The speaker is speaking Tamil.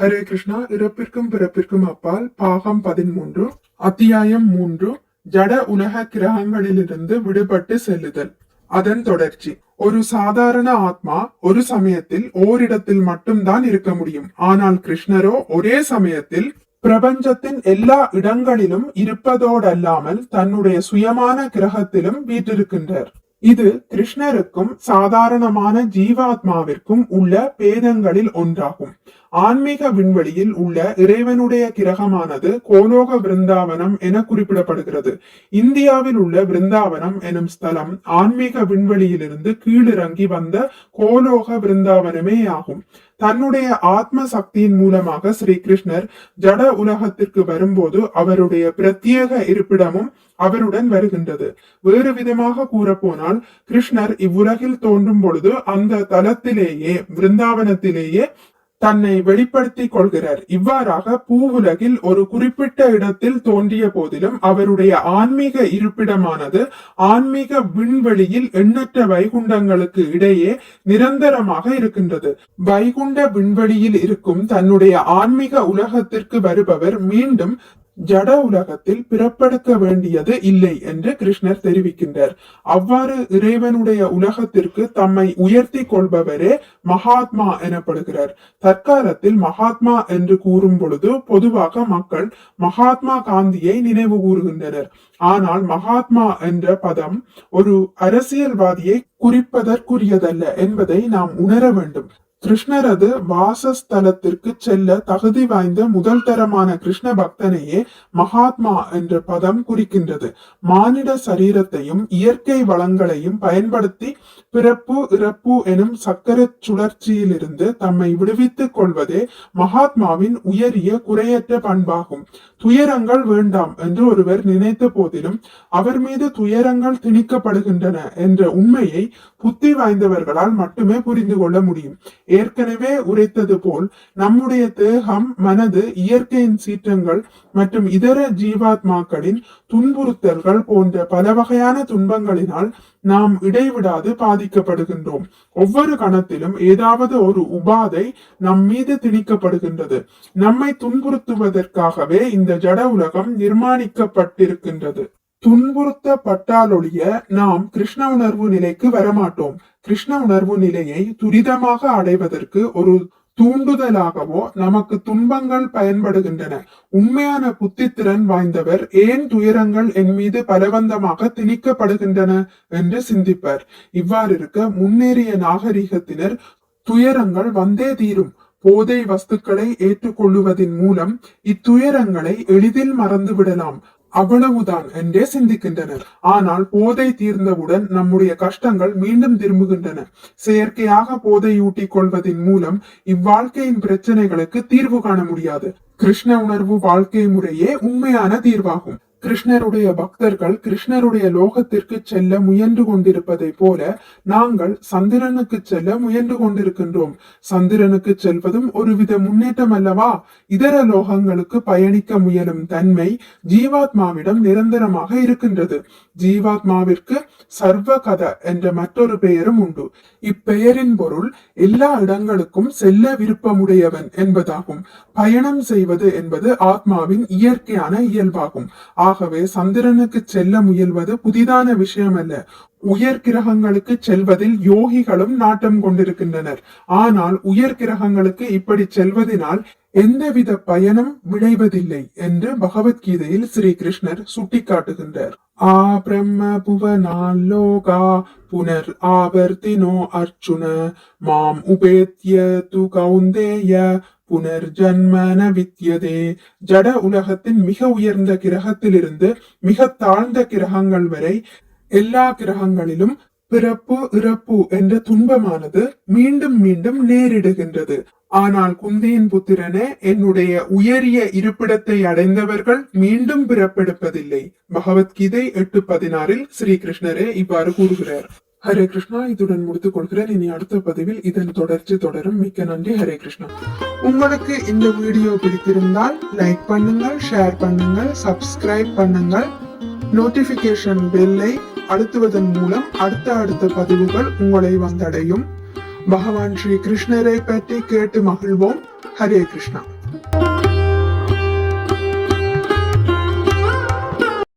ஹரே கிருஷ்ணா இறப்பிற்கும் பிறப்பிற்கும் அப்பால் பாகம் பதிமூன்று அத்தியாயம் மூன்று ஜட உலக கிரகங்களிலிருந்து விடுபட்டு செல்லுதல். அதன் தொடர்ச்சி ஒரு சாதாரண ஆத்மா ஒரு சமயத்தில் ஓரிடத்தில் மட்டும்தான் இருக்க முடியும். ஆனால் கிருஷ்ணரோ ஒரே சமயத்தில் பிரபஞ்சத்தின் எல்லா இடங்களிலும் இருப்பதோடல்லாமல் தன்னுடைய சுயமான கிரகத்திலும் வீற்றிருக்கின்றார். இது கிருஷ்ணருக்கும் சாதாரணமான ஜீவாத்மாவிற்கும் உள்ள பேதங்களில் ஒன்றாகும். ஆன்மீக விண்வெளியில் உள்ள இறைவனுடைய கிரகமானது கோலோக பிருந்தாவனம் என குறிப்பிடப்படுகிறது. இந்தியாவில் உள்ள பிருந்தாவனம் எனும் ஸ்தலம் ஆன்மீக விண்வெளியிலிருந்து கீழிறங்கி வந்த கோலோக பிருந்தாவனமே ஆகும். தன்னுடைய ஆத்ம சக்தியின் மூலமாக ஸ்ரீ கிருஷ்ணர் ஜட உலகத்திற்கு வரும்போது அவருடைய பிரத்யேக இருப்பிடமும் அவருடன் வருகின்றது. வேறு விதமாக கூறப்போனால் கிருஷ்ணர் இவ்வுலகில் தோன்றும் பொழுது அந்த தலத்திலேயே பிருந்தாவனத்திலேயே தன்னை வெளிப்படுத்திக் கொள்கிறார். இவ்வாறாக பூவுலகில் ஒரு குறிப்பிட்ட இடத்தில் தோன்றிய போதிலும் அவருடைய ஆன்மீக இருப்பிடமானது ஆன்மீக விண்வெளியில் எண்ணற்ற வைகுண்டங்களுக்கு இடையே நிரந்தரமாக இருக்கின்றது. வைகுண்ட விண்வெளியில் இருக்கும் தன்னுடைய ஆன்மீக உலகத்திற்கு வருபவர் மீண்டும் ஜட உலகத்தில் பிறப்பெடுக்க வேண்டியது இல்லை என்று கிருஷ்ணர் தெரிவிக்கின்றார். அவ்வாறு இறைவனுடைய உலகத்திற்கு தம்மை உயர்த்தி கொள்பவரே மகாத்மா எனப்படுகிறார். தற்காலத்தில் மகாத்மா என்று கூறும் பொழுது பொதுவாக மக்கள் மகாத்மா காந்தியை நினைவு கூறுகின்றனர். ஆனால் மகாத்மா என்ற பதம் ஒரு அரசியல்வாதியை குறிப்பதற்குரியதல்ல என்பதை நாம் உணர வேண்டும். கிருஷ்ணரது வாசஸ்தலத்திற்கு செல்ல தகுதி வாய்ந்த முதல் தரமான கிருஷ்ண பக்தனையே மகாத்மா என்ற பதம் குறிக்கின்றது. மானிட சரீரத்தையும் இயற்கை வளங்களையும் பயன்படுத்தி பிறப்பு இறப்பு எனும் சக்கர சுழற்சியிலிருந்து தம்மை விடுவித்துக் கொள்வதே மகாத்மாவின் உயரிய குறையற்ற பண்பாகும். துயரங்கள் வேண்டாம் என்று ஒருவர் நினைத்த போதிலும் அவர் மீது துயரங்கள் திணிக்கப்படுகின்றன என்ற உண்மையை புத்தி வாய்ந்தவர்களால் மட்டுமே புரிந்து கொள்ள முடியும். ஏற்கனவே உரைத்தது போல் நம்முடைய தேகம் மனது இயற்கையின் சீற்றங்கள் மற்றும் இதர ஜீவாத்மாக்களின் துன்புறுத்தல்கள் போன்ற பல வகையான துன்பங்களினால் நாம் இடைவிடாது பாதிக்கப்படுகின்றோம். ஒவ்வொரு கணத்திலும் ஏதாவது ஒரு உபாதை நம் மீது திணிக்கப்படுகின்றது. நம்மை துன்புறுத்துவதற்காகவே இந்த ஜட உலகம் நிர்மாணிக்கப்பட்டிருக்கின்றது. துன்புறுத்தப்பட்டாலொழிய நாம் கிருஷ்ண உணர்வு நிலைக்கு வரமாட்டோம். கிருஷ்ண உணர்வு நிலையை துரிதமாக அடைவதற்கு ஒரு தூண்டுதலாகவோ நமக்கு துன்பங்கள் பயன்படுகின்றன. உண்மையான புத்தித்திறன் வாய்ந்தவர் ஏன் துயரங்கள் என் மீது பலவந்தமாக திணிக்கப்படுகின்றன என்று சிந்திப்பர். இவ்வாறு இருக்க முன்னேறிய நாகரிகத்தினர் துயரங்கள் வந்தே தீரும். போதை வஸ்துக்களை ஏற்றுக்கொள்ளுவதன் மூலம் இத்துயரங்களை எளிதில் மறந்து விடலாம் அவ்வளவுதான் என்றே சிந்திக்கின்றனர். ஆனால் போதை தீர்ந்தவுடன் நம்முடைய கஷ்டங்கள் மீண்டும் திரும்புகின்றன. செயற்கையாக போதையூட்டிக் கொள்வதன் மூலம் இவ்வாழ்க்கையின் பிரச்சனைகளுக்கு தீர்வு காண முடியாது. கிருஷ்ண உணர்வு வாழ்க்கை முறையே உண்மையான தீர்வாகும். கிருஷ்ணருடைய பக்தர்கள் கிருஷ்ணருடைய லோகத்திற்கு செல்ல முயன்று கொண்டிருப்பதை போல நாங்கள் சந்திரனுக்கு செல்ல முயன்று கொண்டிருக்கின்றோம். சந்திரனுக்கு செல்வதும் ஒருவித முன்னேற்றம் அல்லவா இதர லோகங்களுக்கு பயணிக்க முயலும் தன்மை ஜீவாத்மாவிடம் நிரந்தரமாக இருக்கின்றது. ஜீவாத்மாவிற்கு சர்வ கத என்ற மற்றொரு பெயரும் உண்டு. இப்பெயரின் பொருள் எல்லா இடங்களுக்கும் செல்ல விருப்பமுடையவன் என்பதாகும். பயணம் செய்வது என்பது ஆத்மாவின் இயற்கையான இயல்பாகும். ஆகவே சந்திரனுக்கு செல்ல முயல்வது புதிதான விஷயம் அல்ல உயர் கிரகங்களுக்கு செல்வதில் யோகிகளும் நாட்டம் கொண்டிருக்கின்றனர். ஆனால் உயர் கிரகங்களுக்கு இப்படி செல்வதனால் எந்தவித பயனும் விளைவதில்லை என்று பகவத்கீதையில் ஸ்ரீ கிருஷ்ணர் சுட்டிக்காட்டுகின்றார். ஆ பிரம்ம புவனாலோகா புனர் ஆவர்த்தினோ அர்ச்சுன மாம் உபேத்ய து கௌந்தேய புனர்ஜன்மன வித்யதே. ஜட உலகத்தின் மிக உயர்ந்த கிரகத்திலிருந்து மிக தாழ்ந்த கிரகங்கள் வரை எல்லா கிரகங்களிலும் பிறப்பு இறப்பு என்ற துன்பமானது மீண்டும் மீண்டும் நேரிடுகின்றது. ஆனால் குந்தியின் புத்திரனே என்னுடைய உயரிய இருப்பிடத்தை அடைந்தவர்கள் மீண்டும் பிறப்பெடுப்பதில்லை. பகவத்கீதை எட்டு பதினாறில் ஸ்ரீ கிருஷ்ணரே இவ்வாறு கூறுகிறார். ஹரே கிருஷ்ணா இதுடன் முடித்துக் கொள்கிறேன் இனி அடுத்த பதிவில் இதன் தொடர்ச்சி தொடரும். மிக்க நன்றி ஹரே கிருஷ்ணா. உங்களுக்கு இந்த வீடியோ பிடித்திருந்தால் லைக் பண்ணுங்கள் ஷேர் பண்ணுங்கள் சப்ஸ்கிரைப் பண்ணுங்கள். நோட்டிபிகேஷன் பெல்லை அழுத்துவதன் மூலம் அடுத்த அடுத்த பதிவுகள் உங்களை வந்தடையும். பகவான் ஸ்ரீ கிருஷ்ணரை பற்றி கேட்டு மகிழ்வோம். ஹரே கிருஷ்ணா.